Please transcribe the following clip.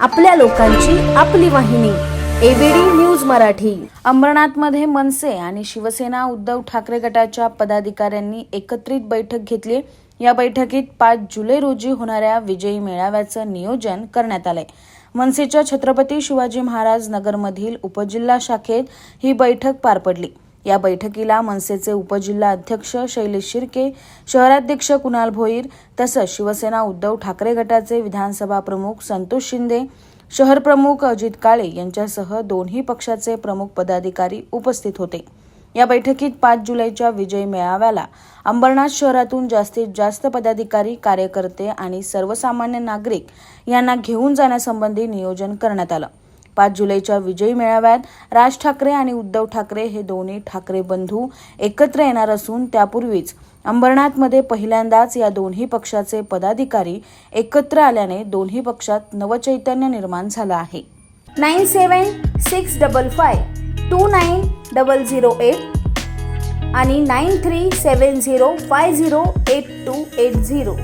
आपल्या लोकांची आपली वाहिनी एबीडी न्यूज मराठी. अंबरनाथमध्ये मनसे आणि शिवसेना उद्धव ठाकरे गटाच्या पदाधिकाऱ्यांनी एकत्रित बैठक घेतली. या बैठकीत पाच जुलै रोजी होणाऱ्या विजयी मेळाव्याचं नियोजन करण्यात आलंय. मनसेच्या छत्रपती शिवाजी महाराज नगरमधील उपजिल्हा शाखेत ही बैठक पार पडली. या बैठकीला मनसेचे उपजिल्हा अध्यक्ष शैलेश शिर्के शहराध्यक्ष कुणाल भोईर तसंच शिवसेना उद्धव ठाकरे गटाचे विधानसभा प्रमुख संतोष शिंदे शहर प्रमुख अजित काळे यांच्यासह दोन्ही पक्षाचे प्रमुख पदाधिकारी उपस्थित होते. या बैठकीत पाच जुलैच्या विजय मेळाव्याला अंबरनाथ शहरातून जास्तीत जास्त पदाधिकारी कार्यकर्ते आणि सर्वसामान्य नागरिक यांना घेऊन जाण्यासंबंधी नियोजन करण्यात आलं. पाच जुलैच्या विजयी मेळाव्यात राज ठाकरे आणि उद्धव ठाकरे हे दोन्ही ठाकरे बंधू एकत्र येणार असून त्यापूर्वीच अंबरनाथमध्ये पहिल्यांदाच या दोन्ही पक्षाचे पदाधिकारी एकत्र आल्याने दोन्ही पक्षात नवचैतन्य निर्माण झालं आहे. Nine seven six double five two nine double zero eight आणि nine three seven zero five zero eight two eight zero.